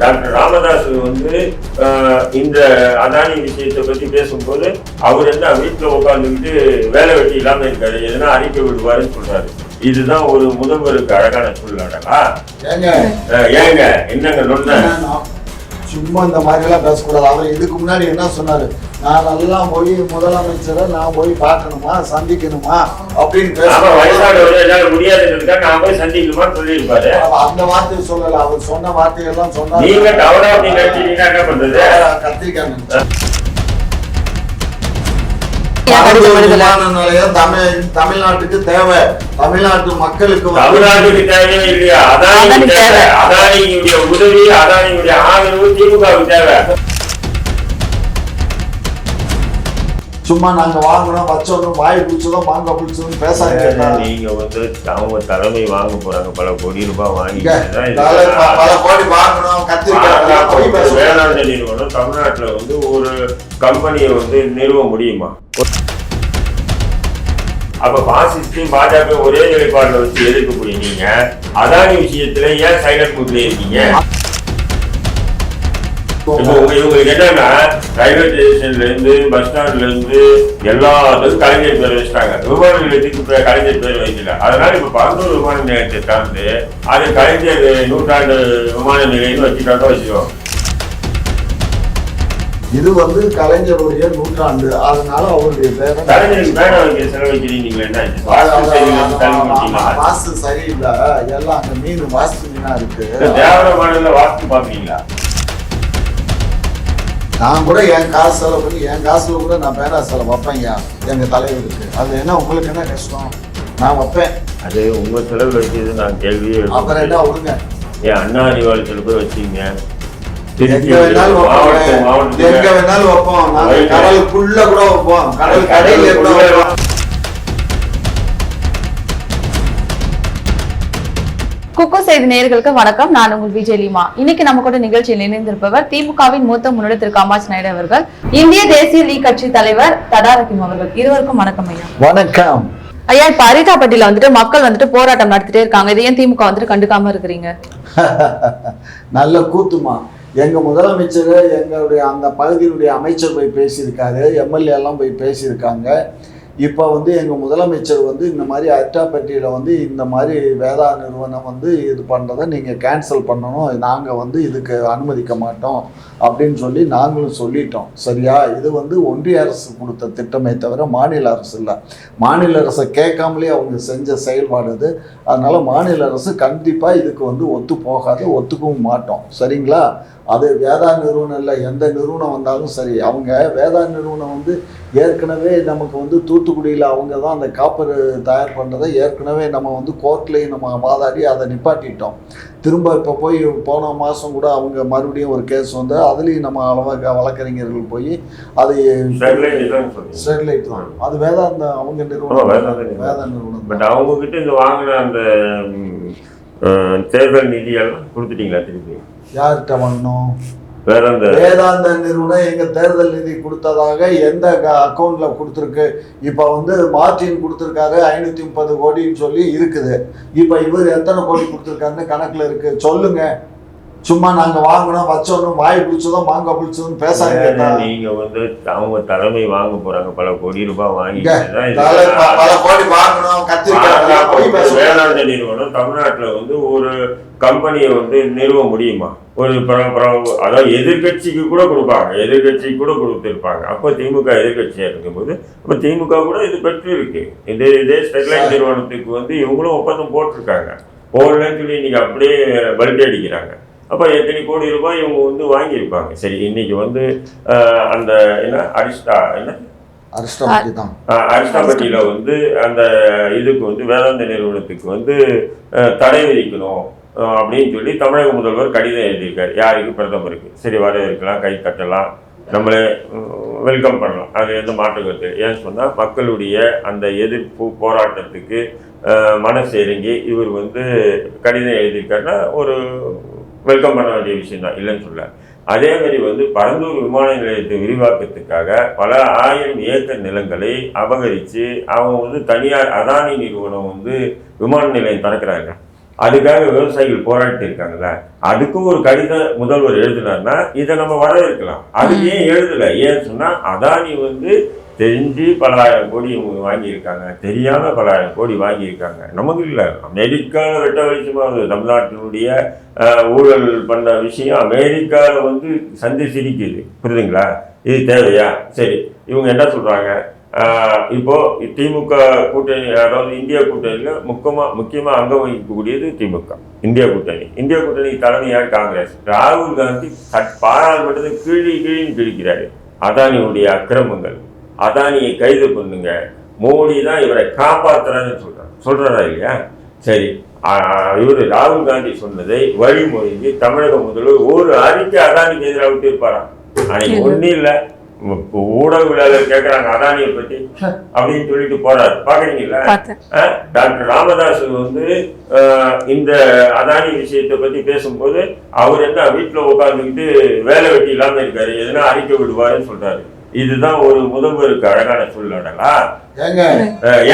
Doctor Ramadoss வந்து இந்த அதானி விஷயத்தை பத்தி பேசும்போது அவர் என்ன வீட்டுல உட்காந்துக்கிட்டு வேலை வெட்டி இல்லாம இருக்காரு எதனா அறிக்கை விடுவாருன்னு சொல்றாரு. இதுதான் ஒரு முதல்வருக்கு அழகான சூழ்நிலைடா. ஏங்க. ஏங்க என்னங்க நொன்ன நான் சும்மா இந்த மாதிரி எல்லாம் பேசக்கூடாது. அவர் இதுக்கு முன்னாடி என்ன சொன்னாரு? நான் நல்லா போய் முதலமைச்சரை நான் போய் பார்க்கணுமா? சந்திக்கணுமா? அப்படின்னு ஆமா பேச வயசானவர் என்னால முடியாதுன்றதுக்காக நான் போய் சந்திக்கணுமான்னு சொல்லியிருப்பாரு. அந்த வார்த்தையை சொல்லல. அவர் சொன்ன வார்த்தையெல்லாம் சொன்னாரு. நீங்க தமிழ்நாட்டுக்கு தேவை. தமிழ்நாட்டு மக்களுக்கு தமிழ்நாட்டுக்கு தேவையே இல்லையா? தேவை. அதானியுடைய உதவி அதானியுடைய ஆதரவு திமுகவுக்கு தேவை. சும்மா நாங்க வாங்கணும் வச்சோம் வாய் பிடிச்சதும் மாங்காய் பிடிச்சதும் பேசாதீங்க நீங்க வந்து அவங்க தலைமை வாங்க போறாங்க. பல கோடி ரூபாய் வாங்கி பல கோடி வாங்கணும் கத்திரிக்காய். வேளாண் தமிழ்நாட்டுல வந்து கம்பெனியை வந்து நிறுவ முடியுமா? அப்ப பாசிஸ்டையும் பாஜக ஒரே நிலைப்பாடுல வச்சு எதிர்க்கக்கூடிய நீங்க அதானி விஷயத்துல ஏன் சைலண்ட் மூட்ல இருக்கீங்க? இவங்களுக்கு என்னன்னா ரயில்வே ஸ்டேஷன்ல இருந்து பஸ் ஸ்டாண்ட்ல இருந்து எல்லா இதுக்கும் கலைஞர் பேர் வச்சுட்டாங்க. விமான நிலையத்துக்கு இப்ப கலைஞர் பேர் வைக்கல. அதனால இப்ப பரந்தூர் விமான நிலையத்தை சார்ந்து அது கலைஞர் நூற்றாண்டு விமான நிலையம்னு வச்சுட்டாங்க வச்சுக்கோம் இது வந்து கலைஞருடைய நூற்றாண்டு. அதனால அவருடைய? வாஸ்து சரியில்லை. எல்லாம் அந்த மீன் வாஸ்து மீனா இருக்கு. வாஸ்து பாப்பீங்களா நான் கூட என் காசு செலவு பண்ணி என் காசுல கூட நான் பேரா செலவு வைப்பேன்யா எங்க தலைவருக்கு. அது என்ன உங்களுக்கு என்ன கஷ்டம்? நான் வைப்பேன். அது உங்க செலவு வச்சது நான் கேள்வியே அப்புறம் என்ன விடுங்க. ஏன் அண்ணா அறிவாலயத்துல போய் வச்சீங்க எங்க வேணாலும் மாவட்டம் வைப்போம் எங்க மாவட்டத்துக்கு வேணாலும் வைப்போம் நாங்க வைங்க. கடலுக்குள்ள கூட வைப்போம். கடல் கடையில கூட வைப்போம். குக்கு செய்தி நேயர்களுக்கு வணக்கம். நான் உங்கள் விஜயலிமா இன்னைக்கு நம்ம கூட நிகழ்ச்சியில் இணைந்திருப்பவர் திமுகவின் மூத்த முன்னோடி திரு காமாட்சி நாயுடு அவர்கள் இந்திய தேசிய லீக் கட்சி தலைவர் தடாரகிம் அவர்கள். இருவருக்கும் வணக்கம் ஐயா. வணக்கம். ஐயா இப்ப அரிதாப்பட்டியில வந்துட்டு மக்கள் வந்துட்டு போராட்டம் நடத்திட்டே இருக்காங்க. இதை ஏன் திமுக வந்துட்டு கண்டுக்காம இருக்கிறீங்க? நல்ல கூத்துமா? எங்கள் முதலமைச்சர் எங்களுடைய அந்த பகுதியினுடைய அமைச்சர் போய் பேசியிருக்காரு எம்எல்ஏ எல்லாம் போய் பேசியிருக்காங்க. இப்போ வந்து எங்கள் முதலமைச்சர் வந்து இந்த மாதிரி அட்டாப்பட்டியில் வந்து இந்த மாதிரி வேதா நிறுவனம் வந்து இது பண்ணுறதை நீங்கள் கேன்சல் பண்ணணும். நாங்கள் வந்து இதுக்கு அனுமதிக்க மாட்டோம் அப்படின்னு சொல்லி நாங்களும் சொல்லிட்டோம். சரியா? இது வந்து ஒன்றிய அரசு கொடுத்த திட்டமே தவிர மாநில அரசு இல்லை. மாநில அரசை கேட்காமலே அவங்க செஞ்ச செயல்பாடு இது. அதனால் மாநில அரசு கண்டிப்பாக இதுக்கு வந்து ஒத்து போகாது ஒத்துக்கவும் மாட்டோம். சரிங்களா? அது வேதா நிறுவனம் இல்லை எந்த நிறுவனம் வந்தாலும் சரி அவங்க வேதா நிறுவனம் வந்து ஏற்கனவே நமக்கு வந்து தூத்துக்குடியில் அவங்க தான் அந்த காப்பர் தயார் பண்ணுறதை ஏற்கனவே நம்ம வந்து கோர்ட்லேயும் நம்ம வாதாடி அதை நிப்பாட்டிட்டோம். திரும்ப இப்போ போய் போன மாதம் கூட அவங்க மறுபடியும் ஒரு கேஸ் வந்து அதுலேயும் நம்ம அளவாக வழக்கறிஞர்கள் போய் அதை ஸ்டெர்லைட் தான் அது வேதாந்த அவங்க நிறுவனம். வேதா நிறுவனம். பட் அவங்க கிட்ட இந்த வாங்கின அந்த தேர்தல் நிதியெல்லாம் கொடுத்துட்டீங்களா திருப்பி? யார்கிட்ட வாங்கணும்? வேதாந்த. நிறுவனம் எங்க தேர்தல் நிதி கொடுத்ததாக எந்த அக்கௌண்ட்ல கொடுத்துருக்கு? இப்போ வந்து மார்டின் கொடுத்துருக்காரு ஐநூத்தி முப்பது கோடின்னு சொல்லி இருக்குது. இப்போ இவர் எத்தனை கோடி கொடுத்துருக்காருன்னு கணக்குல இருக்கு. சொல்லுங்க. சும்மா நாங்க வாங்கணும் வச்சோன்னு வாய் பிடிச்சதும் மாங்காய் பிடிச்சதும் பேசாதீங்க நீங்க வந்து அவங்க தலைமை வாங்க போறாங்க. பல கோடி ரூபாய் வாங்கி பல கோடி வாங்கணும். வேளாண் நிறுவனம் தமிழ்நாட்டுல வந்து ஒரு கம்பெனியை வந்து நிறுவ முடியுமா? ஒரு அதாவது எதிர்கட்சிக்கு கூட கொடுப்பாங்க. எதிர்கட்சிக்கு கூட கொடுத்துருப்பாங்க. அப்போ திமுக எதிர்கட்சியா இருக்கும்போது அப்போ திமுக கூட இது பெற்று இருக்கு. இதே இதே ஸ்டெர்லைட் நிறுவனத்துக்கு வந்து இவங்களும் ஒப்பந்தம் போட்டிருக்காங்க. போடலன்னு சொல்லி இன்னைக்கு அப்படியே பல்டி அடிக்கிறாங்க. அப்போ எத்தனை கோடி ரூபாய் இவங்க வந்து வாங்கியிருப்பாங்க? சரி இன்னைக்கு வந்து அந்த என்ன அரிஸ்டா என்ன? அரிஸ்டாபட்டியில வந்து அந்த இதுக்கு வந்து வேதாந்த நிறுவனத்துக்கு வந்து தடை விதிக்கணும் அப்படின்னு சொல்லி தமிழக முதல்வர் கடிதம் எழுதியிருக்காரு. யாருக்கு? பிரதமருக்கு. சரி வரவேற்கலாம் கை தட்டலாம். நம்மளே வெல்கம் பண்ணலாம். அது எந்த மாற்று கருத்து. ஏன்னு சொன்னால் மக்களுடைய அந்த எதிர்ப்பு போராட்டத்துக்கு மனசு இறங்கி இவர் வந்து கடிதம் எழுதியிருக்காருன்னா ஒரு வெல்கம் பண்ண வேண்டிய விஷயம் தான் இல்லைன்னு சொல்ல அதே மாதிரி வந்து பரந்தூர் விமான நிலையத்தை விரிவாக்கத்துக்காக பல ஆயிரம் ஏக்கர் நிலங்களை அபகரித்து அவங்க வந்து தனியார் அதானி நிறுவனம் வந்து விமான நிலையம் திறக்கிறாங்க. அதுக்காக விவசாயிகள் போராட்டி இருக்காங்கல்ல. அதுக்கும் ஒரு கடிதம் முதல்வர் எழுதினார்னா இதை நம்ம வரவேற்கலாம். அது ஏன் எழுதல? ஏன் சொன்னா அதானி வந்து தெரிஞ்சு பல்லாயிரம் கோடி இவங்க வாங்கியிருக்காங்க. தெரியாமல் பல்லாயிரம் கோடி வாங்கியிருக்காங்க. நமக்கு இல்லை. அமெரிக்காவில் வெட்ட வெளிச்சமாக தமிழ்நாட்டினுடைய ஊழல் பண்ண விஷயம் அமெரிக்காவில் வந்து சந்தி சிரிக்குது. புரியுதுங்களா? இது தேவையா? சரி. இவங்க என்ன சொல்கிறாங்க இப்போது திமுக கூட்டணி அதாவது இந்திய கூட்டணியில் முக்கியமாக முக்கியமாக அங்கம் வகிக்கக்கூடியது திமுக. இந்திய கூட்டணி. இந்திய கூட்டணி தலைமையார் காங்கிரஸ். ராகுல் காந்தி பாராளுமன்றத்தை பாராளுமன்றத்தில் கீழி கீழின்னு கிழிக்கிறாரு அதானியுடைய அக்கிரமங்கள். அதானியை கைது பண்ணுங்க. மோடி தான் இவரை காப்பாத்துறான்னு சொல்றாரு. சொல்றாரா இல்லையா? சரி. இவர் ராகுல் காந்தி சொன்னதை வழிமொழிஞ்சு தமிழக முதல்வர் ஒரு அறிக்கை அதானிக்கு எதிராக விட்டு இருப்பாராம் அன்னைக்கு ஒன்றும் இல்லை. ஊடகவியலாளர் கேட்குறாங்க அதானியை பற்றி அப்படின்னு சொல்லிட்டு போறாரு. அஹ், டாக்டர் ராமதாஸ் வந்து இந்த அதானி விஷயத்தை பத்தி பேசும்போது அவர் என்ன வீட்டுல உட்காந்துக்கிட்டு வேலை வெட்டி இல்லாம இருக்காரு. எதுனா அறிக்கை விடுவாருன்னு சொல்றாரு. இதுதான் ஒரு முதல்வருக்கு அழகான சொல்லடலா ஏங்க.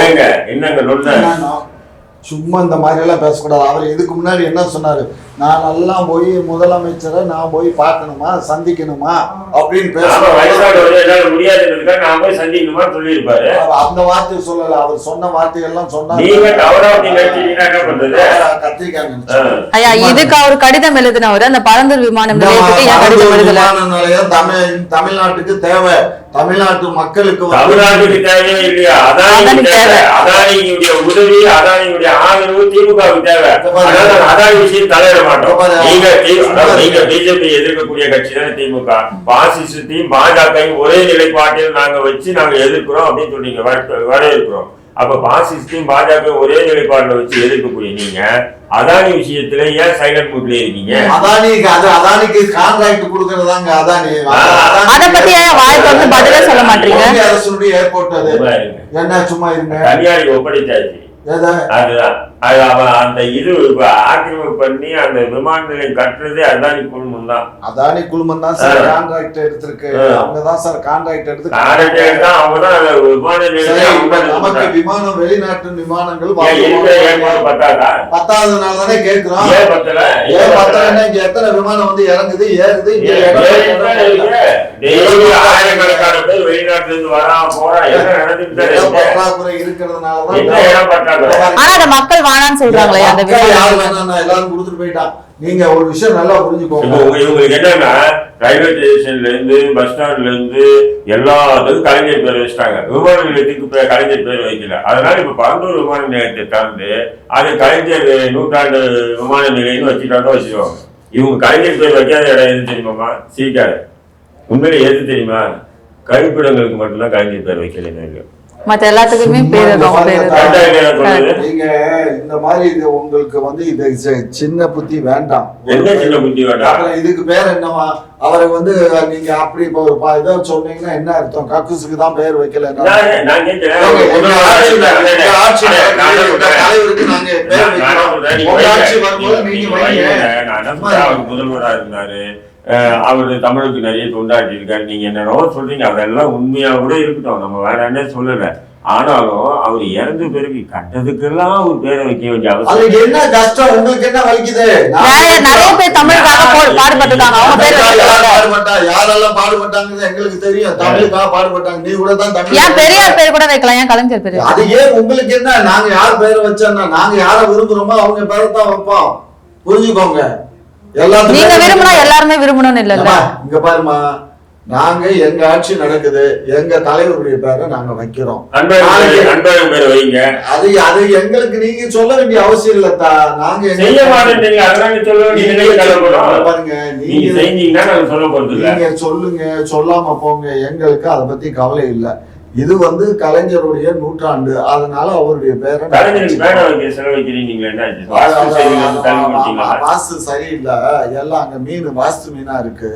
ஏங்க என்னங்க என்னன்னா, சும்மா இந்த மாதிரி எல்லாம் பேசக்கூடாது. அவர் இதுக்கு முன்னாடி என்ன சொன்னாரு? நான் எல்லாம் போய் முதலமைச்சரை நான் போய் பார்க்கணுமா? சந்திக்கணுமா? அப்படின்னு நாம வயசாடு பேச வந்து என்னால முடியாதுன்றதுக்காக நான் போய் சொல்லியிருப்பாரு. அந்த வார்த்தை சொல்லல. அவர் சொன்ன வார்த்தையெல்லாம். ஐயா இதுக்கு அவர் கடிதம் எழுதினவர் அந்த பரந்தூர் நிலையத்துக்கு விமான நிலையம் தமிழ் தமிழ்நாட்டுக்கு தேவை. தமிழ்நாட்டு மக்களுக்கு தமிழ்நாட்டுக்கு தேவையே இல்லையா. அதானியுடைய உதவி அதானியுடைய ஆதரவு திமுகவுக்கு தேவை அதானி விஷயம் தலையிட மாட்டோம். நீங்க நீங்க. பிஜேபி எதிர்க்கக்கூடிய கட்சி தானே திமுக பாசிசத்தையும் பாஜகையும் ஒரே நிலைப்பாட்டில் நாங்க வச்சு நாங்க எதிர்க்கிறோம் அப்படின்னு சொன்னீங்க வர- வரவேற்கிறோம் அப்ப பாசிசத்தையும் பாஜக ஒரே நிலைப்பாட்டில் வச்சு எதிர்க்கக்கூடிய நீங்க அதானி விஷயத்துல ஏன் சைலண்ட் மூட்ல இருக்கீங்க அதானிக்கு அது அதானிக்கு கான்ட்ராக்ட் கொடுக்கறதாங்க அதானி. அத பத்தி ஏன் வாய் திறந்து பதிலே சொல்ல மாட்டீங்க? அரசுடைய ஏர்போர்ட் அது. என்ன சும்மா இருங்க தனியாருக்கு ஒப்படைச்சாச்சு எதை அதுதான் அது அவன் அந்த இது ஆக்கிரமிப்பு பண்ணி அந்த விமான நிலையம் கட்டுறதே அதானி குழுமம் தான் அதானி குழுமம் தான் சார். கான்ட்ராக்ட் எடுத்திருக்கு. அவங்க தான் சார் கான்ட்ராக்ட் எடுத்து காரட்டேல் தான் அவங்க தான் விமான நமக்கு நடத்துறாங்க. விமானம் வெளிநாட்டு விமானங்கள் பத்தாதா பத்தாவதுனால தானே கேக்குறோம் ஏன் பத்தல ஏன் பத்தலைன்னா இங்க எத்தனை விமானம் வந்து இறங்குது ஏறுது இங்க ஏன் இடம் ஏன் இடம் தானே இல்ல. இருக்கு? டெய்லி ஆயிரக்கணக்கான வரா போறா எல்லாம் நடந்துட்டு என்ன இடம் பற்றாக்குறை ஆனா மக்கள் சொல்றாங்களே அந்த யார் எல்லாரும் கொடுத்துட்டு போயிட்டான் நீங்க ஒரு விஷயம் நல்லா புரிஞ்சுக்கோங்க. இவங்களுக்கு என்னன்னா ரயில்வே ஸ்டேஷன்ல இருந்து பஸ் ஸ்டாண்ட்ல இருந்து எல்லாத்துக்கும் கலைஞர் பேர் வச்சிட்டாங்க. விமான நிலையத்துக்கு கலைஞர் பேர் வைக்கல. அதனால இப்ப பரந்தூர் விமான நிலையத்தை திறந்து அது கலைஞர் நூற்றாண்டு விமான நிலையம்னு வச்சுட்டாங்க வச்சுருவாங்க இவங்க கலைஞர் பேர் வைக்காத இடம் எது தெரியுமாமா சீக்காடு உண்மையில எது தெரியுமா? கழிப்பிடங்களுக்கு மட்டும்தான் கலைஞர் பேர் வைக்கல மத்த எல்லாத்துக்குமே? நீங்க இந்த மாதிரி இது உங்களுக்கு வந்து இது சின்ன புத்தி வேண்டாம். என்ன சின்ன புத்தி வேண்டாம்? இதுக்கு பேர் என்னவா? அவரை வந்து நீங்க அப்படி இப்போ ஒரு ப- இதை சொன்னீங்கன்னா என்ன அர்த்தம்? கக்கூசுக்கு தான் பேர் வைக்கல. தலைவருக்கு நாங்க பேர் வைக்கிறோம். முதல்வரா இருந்தாரு. அவர் தமிழுக்கு நிறைய தொண்டாட்டி இருக்காரு நீங்க என்னென்னவோ சொல்றீங்க. அதெல்லாம் உண்மையா கூட இருக்கட்டும். நம்ம வேணான்னே சொல்லல. ஆனாலும் அவர் இறந்த பிறகு கண்டதுக்கெல்லாம் ஒரு பேரை வைக்க வேண்டிய அவசியம் அதுக்கு என்ன கஷ்டம்? உங்களுக்கு என்ன வலிக்குது? நான் நிறைய பேர் தமிழுக்காக போ- பாடுபட்டிருக்காங்க அவங்க பேர் பாடுபட்டா? யாரெல்லாம் பாடுபட்டாங்கன்னு எங்களுக்கு தெரியும். தமிழுக்காக பாடுபட்டாங்க. நீ கூட தான் ஏன் பெரியார் பேர் கூட வைக்கலாம் ஏன் கலைஞர் பேர் அது ஏன் உங்களுக்கு என்ன? நாங்க யார் பேரை வச்சோம்னா நாங்க யாரை விரும்புறோமோ அவங்க பேரை தான் வைப்போம். புரிஞ்சுக்கோங்க. நீங்க விரும்பினா எல்லாருமே விரும்பணும்னு இல்லல்ல? அம்மா, இங்க பாருமா நாங்க எங்க ஆட்சி நடக்குது எங்க தலைவருடைய பேரை நாங்க வைக்கிறோம். வைங்க. அது அது எங்களுக்கு நீங்க சொல்ல வேண்டிய அவசியம் இல்ல தா. நாங்க செய்ய பாருங்க நீங்க நீங்க செஞ்சீங்கன்னா நாங்க சொல்ல போறது இல்ல நீங்க சொல்லுங்க சொல்லாம போங்க. எங்களுக்கு அதை பத்தி கவலை இல்ல. இது வந்து கலைஞருடைய நூற்றாண்டு. அதனால அவருடைய பேரை? வாஸ்து சரியில்லை. எல்லாம் அங்க மீன் வாஸ்து மீனா இருக்கு.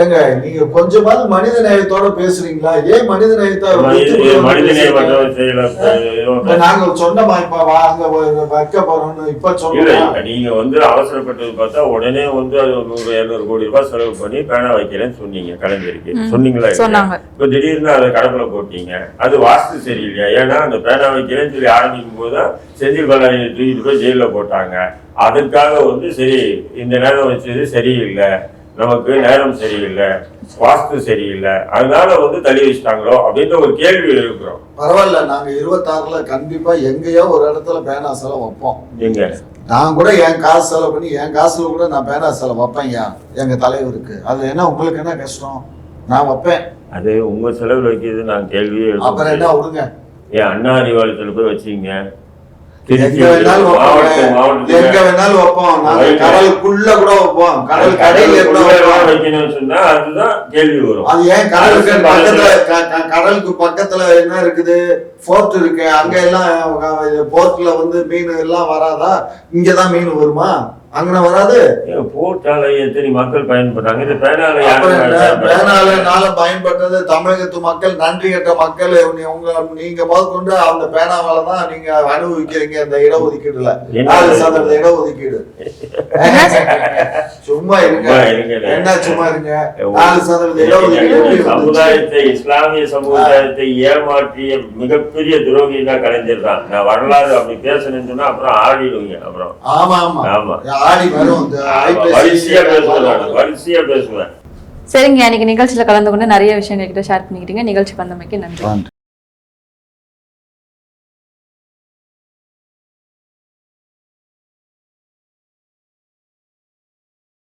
ஏங்க நீங்க கொஞ்சமாவது மனித நேயத்தோட பேசுறீங்களா? ஏன் மனித நேயத்தை நாங்க சொன்னோமா இப்ப வாங்க வைக்க போறோம்னு இப்ப இப்ப நீங்க வந்து அவசரப்பட்டது பார்த்தா உடனே வந்து அது நூறு இருநூறு கோடி ரூபாய் செலவு பண்ணி பேனா வைக்கிறேன்னு சொன்னீங்க கலைஞருக்கு. சொன்னீங்களா இப்போ திடீர்னு அதை கடப்புல போட்டீங்க. அது வாஸ்து சரியில்லையா? ஏன்னா அந்த பேனா வைக்கிறேன்னு சொல்லி ஆரம்பிக்கும் போது தான் செந்தில் பாலாஜி தூக்கிட்டு போய் ஜெயிலில் போட்டாங்க. அதுக்காக வந்து சரி இந்த நேரம் வச்சது சரியில்லை. நமக்கு நேரம் சரியில்லை வாஸ்து சரியில்லை. அதனால வந்து தள்ளி வச்சிட்டாங்களோ அப்படின்ற ஒரு கேள்வி இருக்கிறோம். பரவாயில்ல நாங்க இருபத்தாறுல கண்டிப்பா எங்கேயோ ஒரு இடத்துல பேனா செலவு வைப்போம். எங்க? நான் கூட என் காசு செலவு பண்ணி என் காசுல கூட நான் பேனா செலவு வைப்பேன்யா எங்க தலைவருக்கு. அது என்ன உங்களுக்கு என்ன கஷ்டம்? நான் வைப்பேன். அது உங்க செலவில் வைக்கிறது நான் கேள்வியே அப்புறம் என்ன விடுங்க. ஏன் அண்ணா அறிவாலயத்தில் போய் வச்சீங்க எங்க வேணாலும் வைப்போம் எங்க வேணாலும் வைப்போம் நாங்க. கடலுக்குள்ள கூட வைப்போம் கடல் கடையில கூட வைக்கணும்னு சொன்னா அதுதான் கேள்வி வரும். அது ஏன் கடலுக்கு பக்கத்துல கடலுக்கு பக்கத்துல என்ன இருக்குது? போர்ட் இருக்கு. அங்க எல்லாம் போர்ட்ல வந்து மீன் எல்லாம் வராதா? இங்கதான் மீன் வருமா? அங்கன வராது. போட்டால எத்தனை மக்கள் பயன்படுறாங்க? இந்த பேனால அப்புறம் என்ன? யாரும் பேனால நாள பயன்பட்டது தமிழகத்து மக்கள் நன்றி கெட்ட மக்கள். உங்க நீங்க முதற்கொண்டு அந்த பேனாவால தான் நீங்க அனுபவிக்கிறீங்க இந்த இடஒதுக்கீடுல. சதவீத இடஒதுக்கீடு. சும்மா இருங்க. என்ன சும்மா இருங்க? சமுதாயத்தை இஸ்லாமிய சமுதாயத்தை ஏமாற்றிய மிகப்பெரிய துரோகி தான் கலைஞர் தான். நான் வரலாறு அப்படி பேசணும்னு சொன்னா அப்புறம் ஆடிடுவீங்க அப்புறம். ஆமா ஆமா. ஆமா. ஆடி வரும். வரிசையா பேசுவேன். வரிசையா பேசுவேன். சரிங்க இன்னைக்கு நிகழ்ச்சியில கலந்து கொண்டு நிறைய விஷயம் எங்ககிட்ட ஷேர் பண்ணிக்கிட்டீங்க. நிகழ்ச்சி வந்தமைக்கு நன்றி.